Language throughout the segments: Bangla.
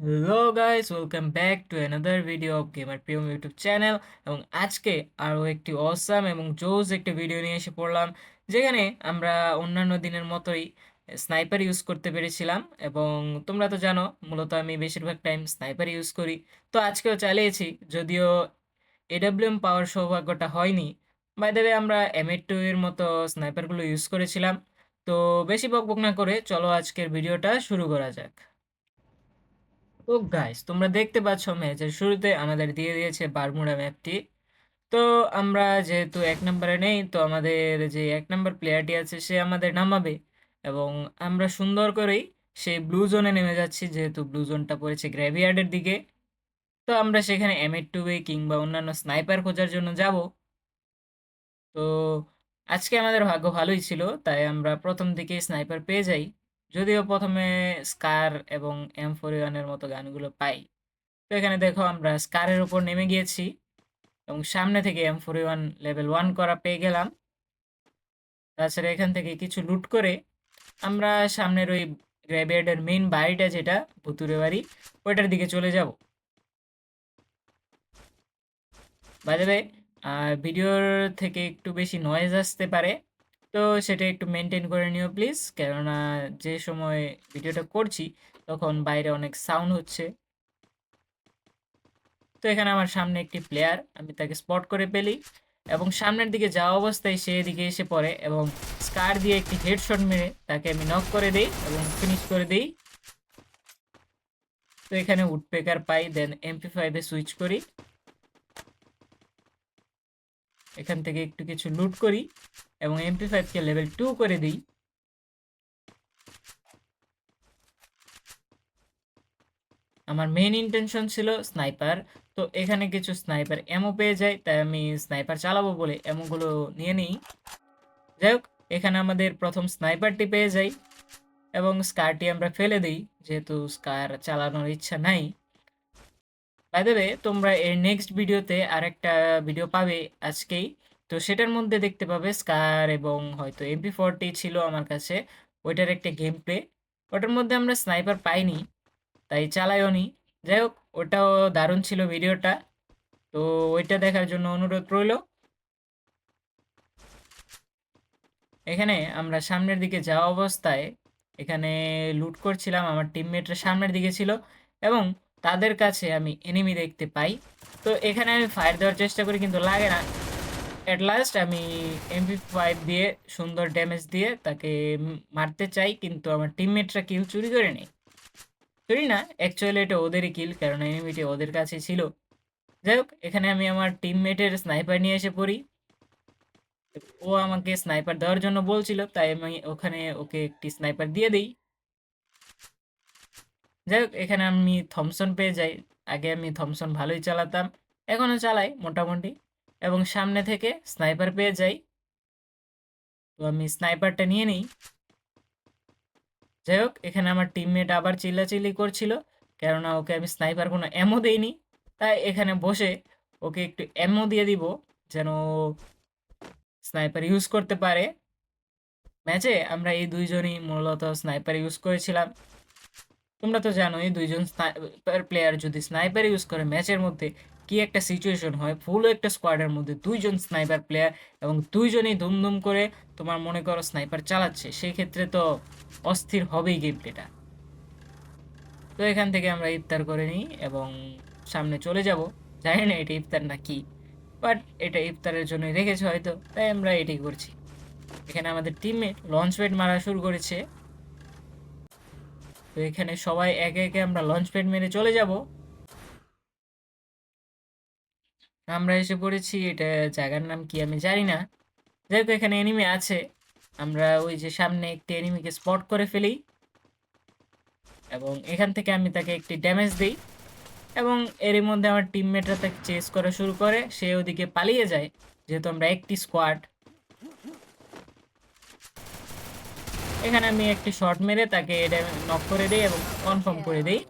Hello guys welcome back to another video of gamer Priyam YouTube channel এবং আজকে আরও একটি অসাম এবং জোজ একটি ভিডিও নিয়ে এসে পড়লাম, যেখানে আমরা অন্যান্য দিনের মতোই স্নাইপার ইউজ করতে পেরেছিলাম। এবং তোমরা তো জানো, মূলত আমি বেশিরভাগ টাইম স্নাইপার ইউজ করি। তো আজকেও চালিয়েছি, যদিও এডাব্লিউএম পাওয়ার সৌভাগ্যটা হয়নি। বাই দ্য আমরা এম টু এর মতো স্নাইপারগুলো ইউজ করেছিলাম। তো বেশি বকবক না করে চলো আজকের ভিডিওটা শুরু করা যাক। তো গাইস তোমরা দেখতে পাচ্ছ ম্যাচের শুরুতে আমাদের দিয়ে দিয়েছে বারমুডা ম্যাপটি তো আমরা যেহেতু এক নম্বরে নেই, তো আমাদের যে এক নম্বর প্লেয়ারটি আছে, সে আমাদের নামাবে এবং আমরা সুন্দর করেই সেই ব্লু জোনে নেমে যাচ্ছি, যেহেতু ব্লু জোনটা পড়েছে গ্র্যাভিয়ার্ডের দিকে। তো আমরা সেখানে এম এর টু কিংবা অন্যান্য স্নাইপার খোঁজার জন্য যাব। তো আজকে আমাদের ভাগ্য ভালোই ছিল, তাই আমরা প্রথম দিকেই স্নাইপার পেয়ে যাই। যদিও প্রথমে স্কার এবং এম ফোর ওয়ানের মতো গানগুলো পাই। তো এখানে দেখো আমরা স্কারের উপর নেমে গিয়েছি এবং সামনে থেকে M four one level one করা পেয়ে গেলাম। তাছাড়া এখান থেকে কিছু লুট করে আমরা সামনের ওই গ্র্যাভিয়ার্ডের মেইন বাড়িটা যেটা, ভুতুরে বাড়ি, ওইটার দিকে চলে যাব। বাজাবে ভিডিওর থেকে একটু বেশি নয়েজ আসতে পারে। তো সেটা একটু মেনটেন করে নিও প্লিজ কেননা যে সময় ভিডিওটা করছি, তখন বাইরে অনেক সাউন্ড হচ্ছে। তো এখানে আমার সামনে একটি প্লেয়ার আমি তাকে স্পট করে পেলি এবং সামনের দিকে যাওয়া অবস্থায় সে এদিকে এসে পড়ে এবং স্কার দিয়ে একটি হেডশট মেরে তাকে আমি নক করে দিই এবং ফিনিশ করে দিই। তো এখানে উডপেকার পাই দেন এমপি ফাইভে সুইচ করি। এখান থেকে একটু কিছু লুট করি। এবং এমপি ফাইভকে লেভেল টু করে দিই। আমার মেইন ইন্টেনশন ছিল স্নাইপার তো এখানে কিছু স্নাইপার এমও পেয়ে যায় তাই আমি স্নাইপার চালাবো বলে এমওগুলো নিয়ে নিই। যাই হোক, এখানে আমাদের প্রথম স্নাইপারটি পেয়ে যাই এবং স্কারটি আমরা ফেলে দিই, যেহেতু স্কার চালানোর ইচ্ছা নাই। বাই তোমরা এর নেক্সট ভিডিওতে আরেকটা ভিডিও পাবে আজকেই। তো সেটার মধ্যে দেখতে পাবে স্কার এবং হয়তো এমপি ফোরটি ছিল আমার কাছে। ওইটার একটা গেম প্লে ওটার মধ্যে আমরা স্নাইপার পাইনি, তাই চালাইও নি। যাই হোক, ওটাও দারুণ ছিল ভিডিওটা। তো ওইটা দেখার জন্য অনুরোধ রইল। এখানে আমরা সামনের দিকে যাওয়া অবস্থায় এখানে লুট করছিলাম, আমার টিমমেটরা সামনের দিকে ছিল এবং তাদের কাছে আমি এনিমি দেখতে পাই। তো এখানে আমি ফায়ার দেওয়ার চেষ্টা করি, কিন্তু লাগে না। অ্যাট লাস্ট আমি এমপি ফাইভ দিয়ে, সুন্দর ড্যামেজ দিয়ে তাকে মারতে চাই, কিন্তু আমার টিমমেটরা কিল চুরি করে নেই চুরি না অ্যাকচুয়ালি এটা ওদেরই কিল কারণ এনিমিটি ওদের কাছে ছিল। যাই হোক, এখানে আমি আমার টিমমেটের স্নাইপার নিয়ে এসে পড়ি। ও আমাকে স্নাইপার দেওয়ার জন্য বলছিল, তাই আমি ওখানে ওকে একটি স্নাইপার দিয়ে দিই। যাই হোক, এখানে আমি থমসন পেয়ে যাই। আগে আমি থমসন ভালোই চালাতাম, এখনও চালাই, মোটামুটি। এবং সামনে থেকে স্নাইপার পেয়ে যাই। তো আমি স্নাইপারটা নিয়ে নিই। যাই হোক, এখানে আমার টিমমেট আবার চিল্লাচিল্লি করছিল, কেননা ওকে আমি স্নাইপার কোনো এমও দেইনি। তাই এখানে বসে ওকে একটু এমও দিয়ে দিব, যেন স্নাইপার ইউজ করতে পারে। ম্যাচে আমরা এই দুইজনই মূলত স্নাইপার ইউজ করেছিলাম। তোমরা তো জানো এই দুইজন স্নাইপার প্লেয়ার যদি স্নাইপার ইউজ করে ম্যাচের মধ্যে কি একটা সিচুয়েশন হয়? ফুল একটা স্কোয়াডের মধ্যে দুইজন স্নাইপার প্লেয়ার এবং দুইজনই ধুমধুম করে তোমার মনে করো স্নাইপার চালাচ্ছে। সেই ক্ষেত্রে তো অস্থির হবেই গেম প্লেটা তো এখান থেকে আমরা ইফতার করে নিই এবং সামনে চলে যাব। জানি না এটা ইফতার না কি বাট এটা ইফতারের জন্যই রেখেছে হয়তো, তাই আমরা এটাই করছি। এখানে আমাদের টিমমেট লঞ্চ প্যাড মারা শুরু করেছে। তো এখানে সবাই একে একে আমরা লঞ্চ প্যাড মেরে চলে যাব। আমরা এসে পড়েছি, এটা জায়গার নাম কি আমি জানি না যাই হোক এখানে এনিমি আছে, আমরা ওই যে সামনে একটি এনিমিকে স্পট করে ফেলি। এবং এখান থেকে আমি তাকে একটি ড্যামেজ দিই। এবং এরই মধ্যে আমার টিমমেটরা তাকে চেস করা শুরু করে, সে ওদিকে পালিয়ে যায়, যেহেতু আমরা একটি স্কোয়াড এখানে আমি একটি শট মেরে তাকে নক করে দিই এবং কনফার্ম করে দিই।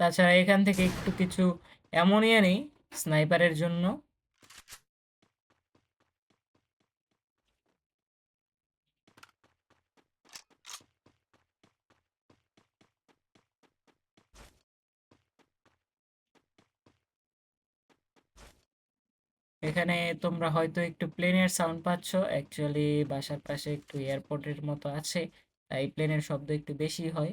তাছাড়া এখান থেকে একটু কিছু অ্যামোনিয়া নেই স্নাইপারের জন্য। এখানে তোমরা হয়তো একটু প্লেনের সাউন্ড পাচ্ছ। অ্যাকচুয়ালি বাসার পাশে একটু এয়ারপোর্টের মতো আছে, তাই প্লেনের শব্দ একটু বেশি হয়।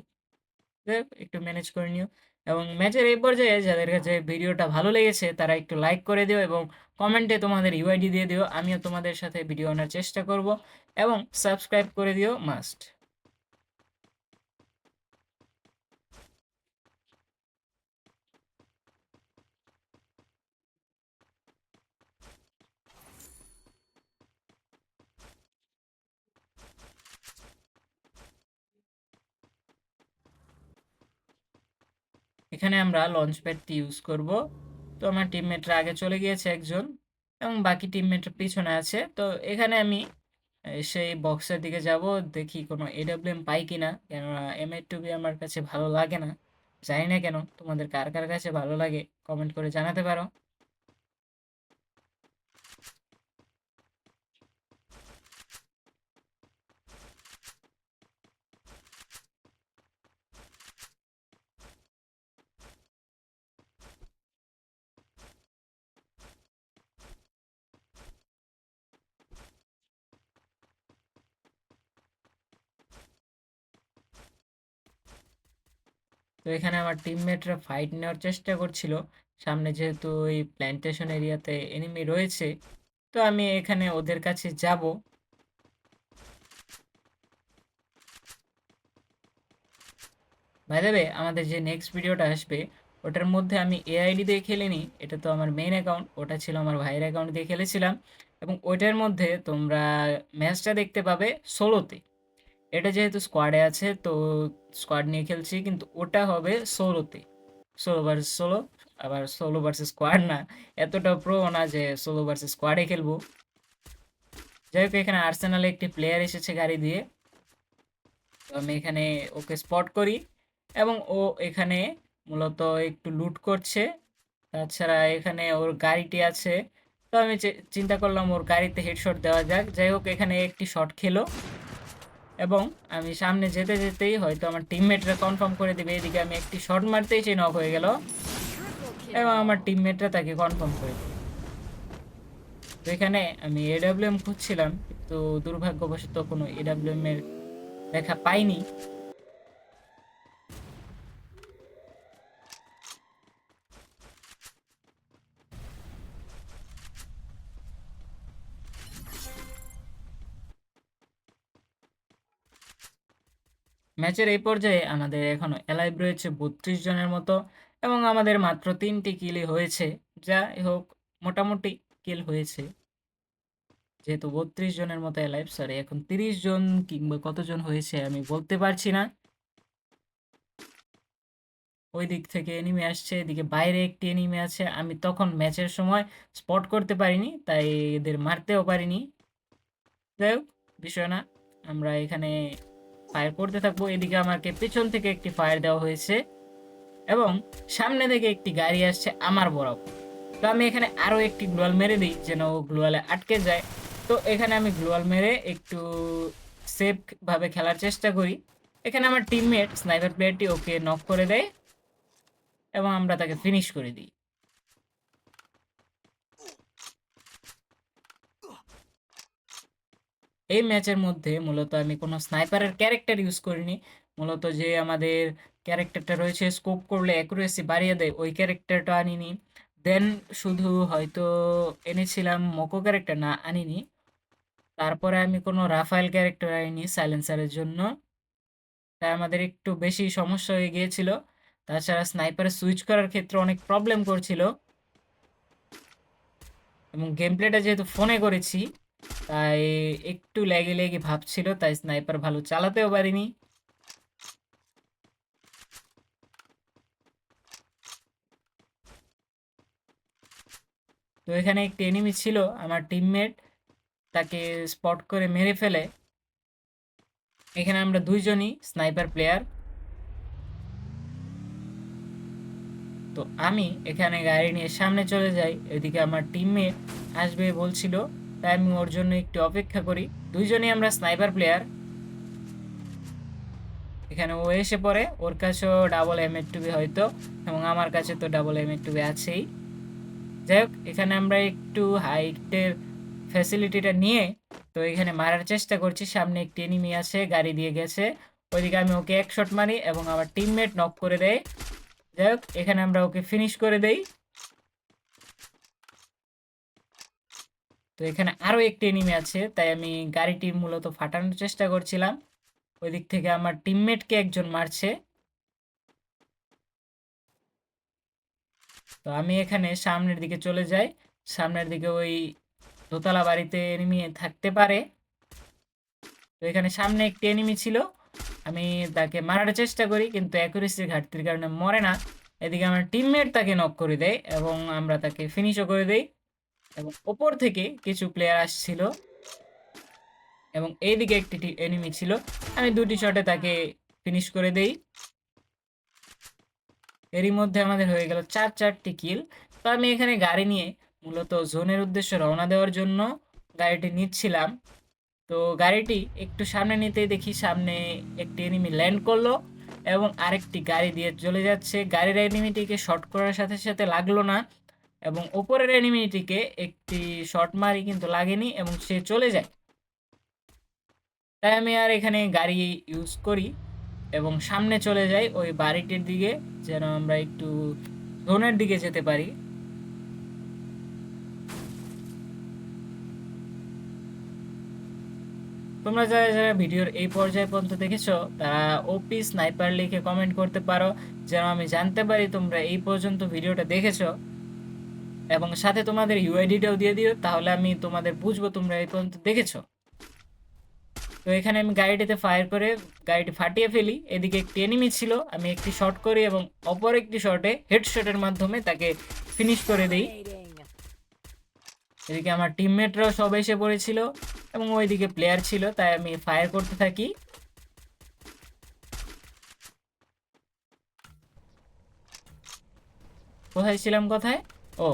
একটু ম্যানেজ করে নিও। এবং ম্যাচের এই পর্যায়ে যাদের কাছে ভিডিওটা ভালো লেগেছে, তারা একটু লাইক করে দিও এবং কমেন্টে তোমাদের ইউআইডি দিয়ে দিও। আমিও তোমাদের সাথে ভিডিও আনার চেষ্টা করব এবং সাবস্ক্রাইব করে দিও। মাস্ট এখানে আমরা লঞ্চ প্যাডটি ইউজ করব। তো আমার টিমমেটরা আগে চলে গিয়েছে একজন এবং বাকি টিমমেটরা পিছনে আছে। তো এখানে আমি সেই বক্সের দিকে যাব, দেখি কোনো এডাব্লিউএম পাই কি না কেননা এম এর টুবি আমার কাছে ভালো লাগে না। জানি না কেন, তোমাদের কার কার কাছে ভালো লাগে কমেন্ট করে জানাতে পারো। তো এখানে আমার টিমমেটরা ফাইট নেওয়ার চেষ্টা করছিল। সামনে যেহেতু ওই প্ল্যান্টেশন এরিয়াতে এনিমি রয়েছে, তো আমি এখানে ওদের কাছে যাব। ভাই দেবে আমাদের যে নেক্সট ভিডিওটা আসবে, ওটার মধ্যে আমি এআইডি দিয়ে খেলিনি এটা তো আমার মেইন অ্যাকাউন্ট ওটা ছিল আমার ভাইয়ের অ্যাকাউন্ট দিয়ে খেলেছিলাম। এবং ওইটার মধ্যে তোমরা ম্যাচটা দেখতে পাবে ষোলোতে। এটা যেহেতু স্কোয়াডে আছে, তো স্কোয়াড নিয়ে খেলছি, কিন্তু ওটা হবে সোলোতে সোলো ভার্সেস সোলো আবার সোলো ভার্সেস স্কোয়াড না, এতটা প্রো না যে সোলো ভার্সেস স্কোয়াডে খেলব। যাই হোক, এখানে আর্সেনালে একটি প্লেয়ার এসেছে গাড়ি দিয়ে। তো আমি এখানে ওকে স্পট করি, এবং ও এখানে মূলত একটু লুট করছে। তাছাড়া এখানে ওর গাড়িটি আছে। তো আমি চিন্তা করলাম ওর গাড়িতে হেডশট দেওয়া যাক। যাই হোক, এখানে একটি শট খেলো। এবং আমি সামনে যেতে যেতেই হয়তো আমার টিমমেটরা কনফার্ম করে দেবে, এদিকে আমি একটি শর্ট মারতেই সে নক হয়ে গেল। এবং আমার টিমমেটরা তাকে কনফার্ম করে দেবে তো এখানে আমি এডাব্লিউএম খুঁজছিলাম, কিন্তু দুর্ভাগ্যবশত কোনো এডাব্লিউএম এর দেখা পাইনি। ম্যাচের এই পর্যায়ে আমাদের এখনও অ্যালাইভ রয়েছে বত্রিশ জনের মতো এবং আমাদের মাত্র তিনটি কিলই হয়েছে। যাই হোক, মোটামুটি কিল হয়েছে। যেহেতু বত্রিশ জনের মতো অ্যালাইভ সরি এখন তিরিশ জন কিংবা কতজন হয়েছে আমি বলতে পারছি না। ওই দিক থেকে এনিমি আসছে, এদিকে বাইরে একটি এনিমি আছে। আমি তখন ম্যাচের সময় স্পট করতে পারিনি, তাই এদের মারতেও পারিনি। যাই হোক, বিষয় না, আমরা এখানে ফায়ার করতে থাকব। এদিকে আমাকে পেছন থেকে একটি ফায়ার দেওয়া হয়েছে এবং সামনে থেকে একটি গাড়ি আসছে আমার বরাবর। তো আমি এখানে আরও একটি গ্লোয়াল মেরে দিই যেন ও গ্লোয়ালে আটকে যায়। তো এখানে আমি গ্লোয়াল মেরে একটু সেফভাবে খেলার চেষ্টা করি। এখানে আমার টিমমেট স্নাইপার প্লেয়ারটি ওকে নক করে দেয় এবং আমরা তাকে ফিনিশ করে দিই। এই ম্যাচের মধ্যে মূলত আমি কোনো স্নাইপারের ক্যারেক্টার ইউজ করিনি। মূলত যে আমাদের ক্যারেক্টারটা রয়েছে, স্কোপ করলে অ্যাকুরেসি বাড়িয়ে দেয়, ওই ক্যারেক্টারটা আনিনি। দেন শুধু হয়তো এনেছিলাম মোকো ক্যারেক্টার, না, আনিনি। তারপরে আমি কোনো রাফায়েল ক্যারেক্টার আনিনি সাইলেন্সারের জন্য। তাই আমাদের একটু বেশি সমস্যা হয়ে গিয়েছিল। তাছাড়া স্নাইপারে সুইচ করার ক্ষেত্রে অনেক প্রবলেম করছিল। এবং গেম প্লেটা যেহেতু ফোনে করেছি তাই একটু লেগে লেগে ভাবছিল, তাই স্নাইপার ভালো চালাতেও পারিনি। তো এখানে একটি এনিমি ছিল, আমার টিমমেট তাকে স্পট করে মেরে ফেলে। এখানে আমরা দুইজনই স্নাইপার প্লেয়ার তো আমি এখানে গাড়ি নিয়ে সামনে চলে যাই, এদিকে আমার টিমমেট আসবে বলছিল তাই আমি ওর জন্য একটু অপেক্ষা করি। দুইজনই আমরা স্নাইপার প্লেয়ার এখানে ও এসে পড়ে। ওর কাছেও ডাবল এম এর টুবি হয়তো, এবং আমার কাছে তো ডাবল এম এর টুবি আছেই। যাই হোক, এখানে আমরা একটু হাইটের ফ্যাসিলিটিটা নিয়ে, তো এখানে মারার চেষ্টা করছি। সামনে একটি এনিমি আছে, গাড়ি দিয়ে গেছে। ওইদিকে আমি ওকে এক শট মারি এবং আমার টিমমেট নক করে দেয়। যাই হোক, এখানে আমরা ওকে ফিনিশ করে দেই। তো এখানে আরও একটি এনিমি আছে, তাই আমি গাড়িটি মূলত ফাটানোর চেষ্টা করছিলাম। ওই দিক থেকে আমার টিমমেটকে একজন মারছে। তো আমি এখানে সামনের দিকে চলে যাই। সামনের দিকে ওই দোতলা বাড়িতে এনিমি থাকতে পারে। তো এখানে সামনে একটি এনিমি ছিল। আমি তাকে মারার চেষ্টা করি, কিন্তু অ্যাকুরেসির ঘাটতির কারণে মরে না। এদিকে আমার টিমমেট তাকে নক করে দেয় এবং আমরা তাকে ফিনিশও করে দেই। এবং ওপর থেকে কিছু প্লেয়ার আসছিল। এবং এইদিকে একটি এনিমি ছিল। আমি দুটি শটে তাকে ফিনিশ করে দেই। এরই মধ্যে আমাদের হয়ে গেল চার চারটি কিল তো আমি এখানে গাড়ি নিয়ে মূলত জোনের উদ্দেশ্যে রওনা দেওয়ার জন্য গাড়িটি নিচ্ছিলাম। তো গাড়িটি একটু সামনে নিতেই দেখি সামনে একটি এনিমি ল্যান্ড করল এবং আরেকটি গাড়ি দিয়ে চলে যাচ্ছে। গাড়ির এনিমিটিকে শর্ট করার সাথে সাথে লাগল না। এবং ওপরের এনিমিটিকে একটি শর্ট মারি কিন্তু লাগেনি এবং সে চলে যায়। তাই আমি আর এখানে গাড়ি ইউজ করি এবং সামনে চলে যাই ওই বাড়িটির দিকে, যেন আমরা একটু জোনের দিকে যেতে পারি। তোমরা যারা যারা ভিডিওর এই পর্যায় পর্যন্ত দেখেছ, তারা ওপি স্নাইপার লিখে কমেন্ট করতে পারো। যেন আমি জানতে পারি তোমরা এই পর্যন্ত ভিডিওটা দেখেছ। এবং সাথে তোমাদের ইউআইডিটাও দিয়ে দিও, তাহলে আমি তোমাদের বুঝব তোমরা এই পর্যন্ত দেখেছ। তো এখানে আমি গাড়িটিতে ফায়ার করে গাড়িটি ফাটিয়ে ফেলি। এদিকে একটি এনিমি ছিল, আমি একটি শট করি এবং অপর একটি শটে হেডশটের মাধ্যমে তাকে ফিনিশ করে দিই। এদিকে আমার টিমমেটরাও সব এসে পড়েছিল এবং ওইদিকে প্লেয়ার ছিল, তাই আমি ফায়ার করতে থাকি। কোথায় ছিলাম, কোথায়? ও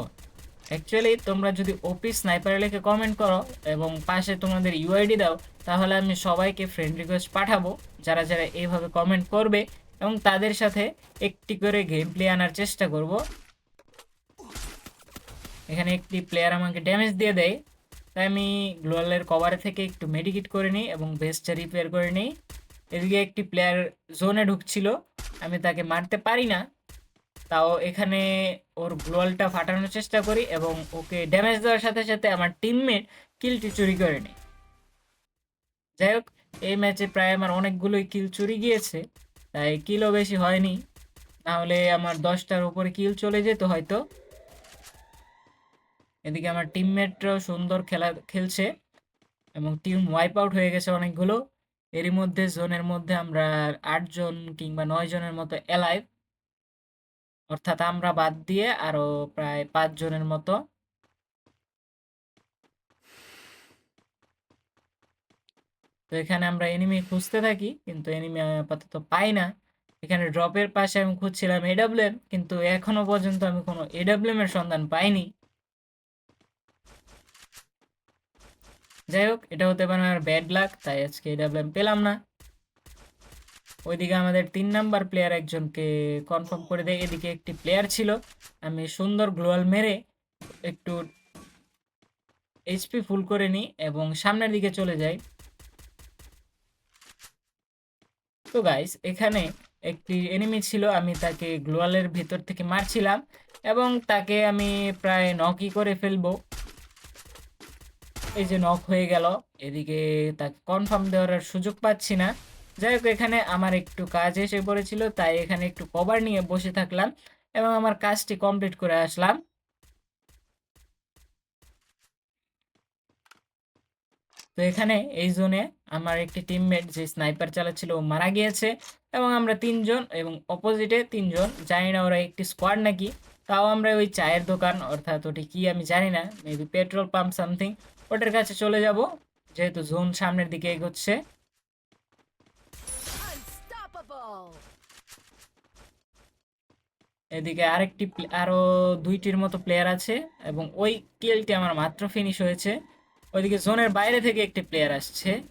অ্যাকচুয়ালি তোমরা যদি ওপি স্নাইপার লিখে কমেন্ট করো এবং পাশে তোমাদের ইউআইডি দাও, তাহলে আমি সবাইকে ফ্রেন্ড রিকোয়েস্ট পাঠাবো, যারা যারা এইভাবে কমেন্ট করবে এবং তাদের সাথে একটি করে গেম প্লে আনার চেষ্টা করব। এখানে একটি প্লেয়ার আমাকে ড্যামেজ দিয়ে দেয়, তাই আমি গ্লোয়ালের কভারে থেকে একটু মেডিকেট করে নিই এবং বেসটা রিপেয়ার করে নিই। এদিকে একটি প্লেয়ার জোনে ঢুকছিল, আমি তাকে মারতে পারি না তাও এখানে ওর গ্লোয়ালটা ফাটানোর চেষ্টা করি এবং ওকে ড্যামেজ দেওয়ার সাথে সাথে আমার টিমমেট কিলটি চুরি করে নেয়। যাই হোক, এই ম্যাচে প্রায় আমার অনেকগুলোই কিল চুরি গিয়েছে, তাই কিলও বেশি হয়নি। নাহলে আমার দশটার উপরে কিল চলে যেত হয়তো। এদিকে আমার টিমমেটরাও সুন্দর খেলা, খেলছে এবং টিম ওয়াইপ আউট হয়ে গেছে অনেকগুলো। এরই মধ্যে জোনের মধ্যে আমরা আটজন কিংবা নয় জনের মতো এলাইভ অর্থাৎ আমরা বাদ দিয়ে আরও প্রায় পাঁচ জনের মতো। তো এখানে আমরা এনিমি খুঁজতে থাকি, কিন্তু এনিমি আপাতত পাই না। এখানে ড্রপের পাশে আমি খুঁজছিলাম এডাব্লিউএম কিন্তু এখনও পর্যন্ত আমি কোনো এডাব্লিউএম এর সন্ধান পাইনি। যাই হোক, এটা হতে পারে আমার ব্যাড লাক তাই আজকে এডাব্লিউএম পেলাম না। ওইদিকে আমাদের তিন নাম্বার প্লেয়ার একজনকে কনফার্ম করে দেয়। এদিকে একটি প্লেয়ার ছিল, আমি সুন্দর গ্লোয়াল মেরে একটু এইচপি ফুল করে নিই এবং সামনের দিকে চলে যাই। তো গাইস এখানে একটি এনিমি ছিল, আমি তাকে গ্লোয়ালের ভিতর থেকে মারছিলাম এবং তাকে আমি প্রায় নকই করে ফেলব। এই যে নক হয়ে গেল, এদিকে তাকে কনফার্ম দেওয়ার সুযোগ পাচ্ছি না। যাই হোক, এখানে আমার একটু কাজ এসে পড়েছিল, তাই এখানে একটু কভার নিয়ে বসে থাকলাম এবং আমার কাজটি কমপ্লিট করে আসলাম। তো এখানে এই জোনে আমার একটি টিমমেট যে স্নাইপার চালাচ্ছিল, ও মারা গিয়েছে এবং আমরা তিনজন এবং অপোজিটে তিনজন। জানি না ওরা একটি স্কোয়াড নাকি, তাও আমরা ওই চায়ের দোকান, অর্থাৎ ওটি কি আমি জানি না মেবি পেট্রোল পাম্প সামথিং ওটার কাছে চলে যাব, যেহেতু জোন সামনের দিকে এগোচ্ছে। এদিকে আরেকটি প্লে- আরও দুইটির মতো প্লেয়ার আছে এবং ওই কিলটি আমার মাত্র ফিনিশ হয়েছে। ওইদিকে জোনের বাইরে থেকে একটি প্লেয়ার আসছে।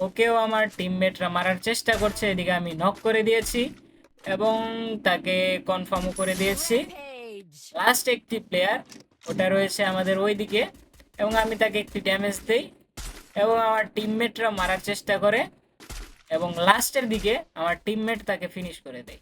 ওকেও আমার টিমমেটরা মারার চেষ্টা করছে, এদিকে আমি নক করে দিয়েছি এবং তাকে কনফার্মও করে দিয়েছি। লাস্ট একটি প্লেয়ার ওটা রয়েছে আমাদের ওই দিকে এবং আমি তাকে একটি ড্যামেজ দিই এবং আমার টিমমেটরা মারার চেষ্টা করে এবং লাস্টের দিকে আমার টিমমেট তাকে ফিনিশ করে দেয়।